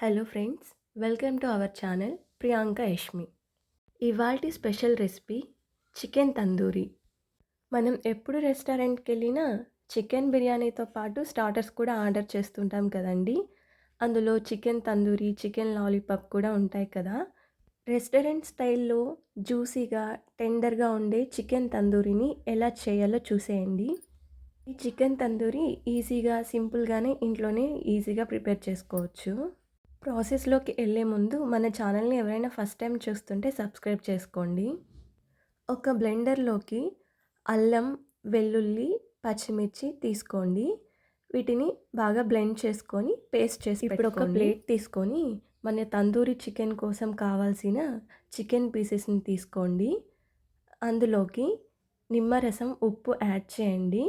Hello friends welcome to our channel Priyanka Yashmi ఇవాల్టి special recipe chicken tandoori మనం ఎప్పుడు రెస్టారెంట్కి వెళ్ళినా చికెన్ బిర్యానీతో పాటు స్టార్టర్స్ కూడా ఆర్డర్ చేస్తుంటాం కదండి. అందులో చికెన్ తందూరి చికెన్ లాలీపాప్ కూడా ఉంటాయి కదా. రెస్టారెంట్ స్టైల్లో జ్యూసీగా టెండర్గా ఉండే చికెన్ తందూరిని ఎలా చేయాలో చూసేయండి. ఈ చికెన్ తందూరి ఈజీగా సింపుల్గానే ఇంట్లోనే ఈజీగా ప్రిపేర్ చేసుకోవచ్చు. ప్రాసెస్లోకి వెళ్ళే ముందు మన ఛానల్ని ఎవరైనా ఫస్ట్ టైం చూస్తుంటే సబ్స్క్రైబ్ చేసుకోండి. ఒక బ్లెండర్లోకి అల్లం వెల్లుల్లి పచ్చిమిర్చి తీసుకోండి. వీటిని బాగా బ్లెండ్ చేసుకొని పేస్ట్ చేసి ఇప్పుడు ఒక ప్లేట్ తీసుకొని మన తందూరి చికెన్ కోసం కావాల్సిన చికెన్ పీసెస్ని తీసుకోండి. అందులోకి నిమ్మరసం ఉప్పు యాడ్ చేయండి.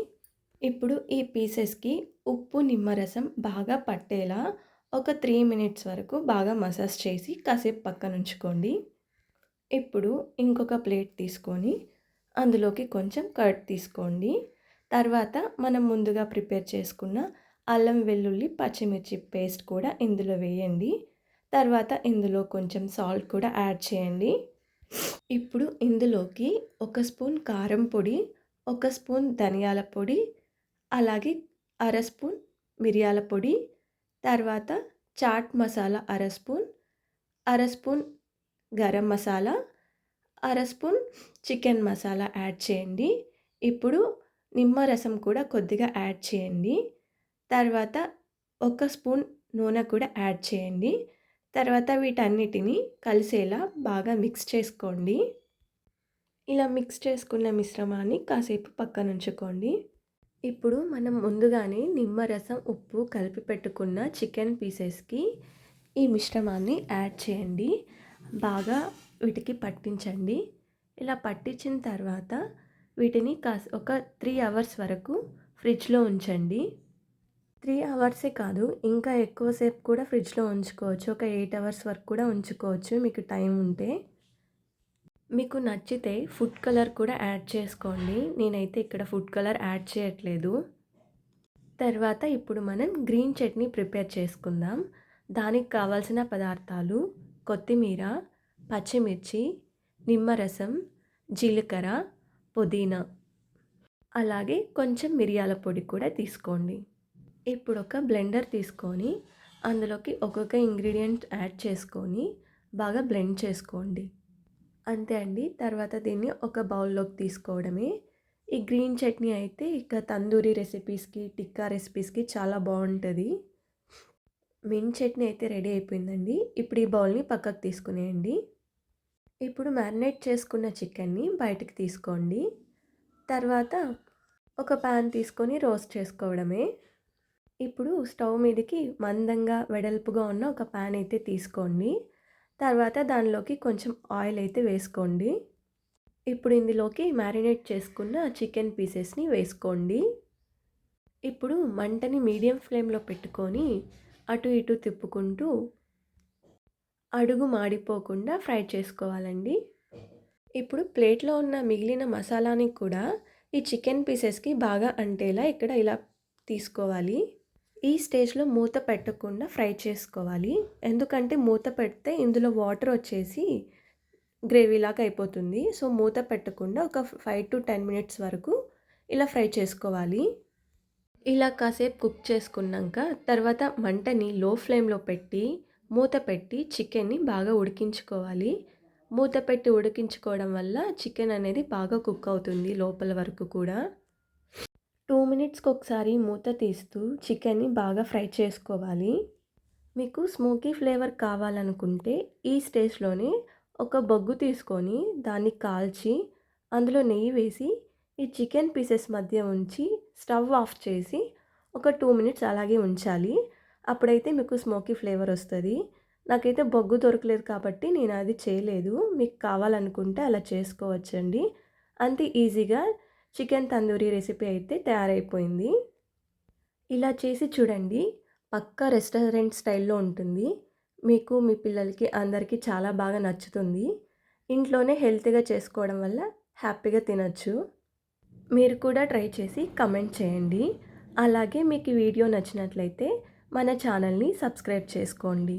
ఇప్పుడు ఈ పీసెస్కి ఉప్పు నిమ్మరసం బాగా పట్టేలా ఒక త్రీ మినిట్స్ వరకు బాగా మసాజ్ చేసి కాసేపు పక్కన ఉంచుకోండి. ఇప్పుడు ఇంకొక ప్లేట్ తీసుకొని అందులోకి కొంచెం కర్డ్ తీసుకోండి. తర్వాత మనం ముందుగా ప్రిపేర్ చేసుకున్న అల్లం వెల్లుల్లి పచ్చిమిర్చి పేస్ట్ కూడా ఇందులో వేయండి. తర్వాత ఇందులో కొంచెం సాల్ట్ కూడా యాడ్ చేయండి. ఇప్పుడు ఇందులోకి ఒక స్పూన్ కారం పొడి ఒక స్పూన్ ధనియాల పొడి అలాగే అర స్పూన్ మిరియాల పొడి తర్వాత చాట్ మసాలా అర స్పూన్ అర స్పూన్ గరం మసాలా అర స్పూన్ చికెన్ మసాలా యాడ్ చేయండి. ఇప్పుడు నిమ్మరసం కూడా కొద్దిగా యాడ్ చేయండి. తర్వాత ఒక స్పూన్ నూనె కూడా యాడ్ చేయండి. తర్వాత వీటన్నిటిని కలిసేలా బాగా మిక్స్ చేసుకోండి. ఇలా మిక్స్ చేసుకున్న మిశ్రమాన్ని కాసేపు పక్కన ఉంచుకోండి ఇప్పుడు మనం ముందుగానే నిమ్మరసం ఉప్పు కలిపి పెట్టుకున్న చికెన్ పీసెస్కి ఈ మిశ్రమాన్ని యాడ్ చేయండి. బాగా వీటికి పట్టించండి. ఇలా పట్టించిన తర్వాత వీటిని కాస్ ఒక త్రీ అవర్స్ వరకు ఫ్రిడ్జ్లో ఉంచండి. త్రీ అవర్సే కాదు ఇంకా ఎక్కువసేపు కూడా ఫ్రిడ్జ్లో ఉంచుకోవచ్చు. ఒక ఎయిట్ అవర్స్ వరకు కూడా ఉంచుకోవచ్చు. మీకు టైం ఉంటే. మీకు నచ్చితే ఫుడ్ కలర్ కూడా యాడ్ చేసుకోండి. నేనైతే ఇక్కడ ఫుడ్ కలర్ యాడ్ చేయట్లేదు. తర్వాత ఇప్పుడు మనం గ్రీన్ చట్నీ ప్రిపేర్ చేసుకుందాం. దానికి కావాల్సిన పదార్థాలు కొత్తిమీర పచ్చిమిర్చి నిమ్మరసం జీలకర్ర పుదీనా. అలాగే కొంచెం మిరియాల పొడి కూడా తీసుకోండి. ఇప్పుడు ఒక బ్లెండర్ తీసుకొని అందులోకి ఒక్కొక్క ఇంగ్రీడియంట్ యాడ్ చేసుకొని బాగా బ్లెండ్ చేసుకోండి. అంతే అండి. తర్వాత దీన్ని ఒక బౌల్లోకి తీసుకోవడమే. ఈ గ్రీన్ చట్నీ అయితే ఇక తందూరి రెసిపీస్కి టిక్కా రెసిపీస్కి చాలా బాగుంటుంది మిన్ చట్నీ అయితే రెడీ అయిపోయిందండి. ఇప్పుడు ఈ బౌల్ని పక్కకు తీసుకునేయండి. ఇప్పుడు మ్యారినేట్ చేసుకున్న చికెన్ని బయటకు తీసుకోండి. తర్వాత ఒక ప్యాన్ తీసుకొని రోస్ట్ చేసుకోవడమే. ఇప్పుడు స్టవ్ మీదకి మందంగా వెడల్పుగా ఉన్న ఒక ప్యాన్ అయితే తీసుకోండి. తర్వాత దానిలోకి కొంచెం ఆయిల్ అయితే వేసుకోండి. ఇప్పుడు ఇందులోకి మ్యారినేట్ చేసుకున్న చికెన్ పీసెస్ని వేసుకోండి. ఇప్పుడు మంటని మీడియం ఫ్లేమ్లో పెట్టుకొని అటు ఇటు తిప్పుకుంటూ అడుగు మాడిపోకుండా ఫ్రై చేసుకోవాలండి. ఇప్పుడు ప్లేట్లో ఉన్న మిగిలిన మసాలాని కూడా ఈ చికెన్ పీసెస్కి బాగా అంటేలా ఇక్కడ ఇలా తీసుకోవాలి. ఈ స్టేజ్లో మూత పెట్టకుండా ఫ్రై చేసుకోవాలి. ఎందుకంటే మూత పెడితే ఇందులో వాటర్ వచ్చేసి గ్రేవీలాగా అయిపోతుంది. సో మూత పెట్టకుండా ఒక ఫైవ్ టు టెన్ మినిట్స్ వరకు ఇలా ఫ్రై చేసుకోవాలి. ఇలా కాసేపు కుక్ చేసుకున్నాక తర్వాత మంటని లో ఫ్లేమ్లో పెట్టి మూత పెట్టి చికెన్ని బాగా ఉడికించుకోవాలి. మూత పెట్టి ఉడికించుకోవడం వల్ల చికెన్ అనేది బాగా కుక్ అవుతుంది లోపల వరకు కూడా. మినిట్స్కి ఒకసారి మూత తీస్తూ చికెన్ని బాగా ఫ్రై చేసుకోవాలి. మీకు స్మోకీ ఫ్లేవర్ కావాలనుకుంటే ఈ స్టేజ్లోనే ఒక బొగ్గు తీసుకొని దాన్ని కాల్చి అందులో నెయ్యి వేసి ఈ చికెన్ పీసెస్ మధ్య ఉంచి స్టవ్ ఆఫ్ చేసి ఒక టూ మినిట్స్ అలాగే ఉంచాలి. అప్పుడైతే మీకు స్మోకీ ఫ్లేవర్ వస్తుంది. నాకైతే బొగ్గు దొరకలేదు కాబట్టి నేను అది చేయలేదు. మీకు కావాలనుకుంటే అలా చేసుకోవచ్చండి. అంతే ఈజీగా చికెన్ తందూరి రెసిపీ అయితే తయారైపోయింది. ఇలా చేసి చూడండి పక్కా రెస్టారెంట్ స్టైల్లో ఉంటుంది. మీకు మీ పిల్లలకి అందరికీ చాలా బాగా నచ్చుతుంది. ఇంట్లోనే హెల్తీగా చేసుకోవడం వల్ల హ్యాపీగా తినచ్చు. మీరు కూడా ట్రై చేసి కమెంట్ చేయండి. అలాగే మీకు వీడియో నచ్చినట్లయితే మన ఛానల్ని సబ్స్క్రైబ్ చేసుకోండి.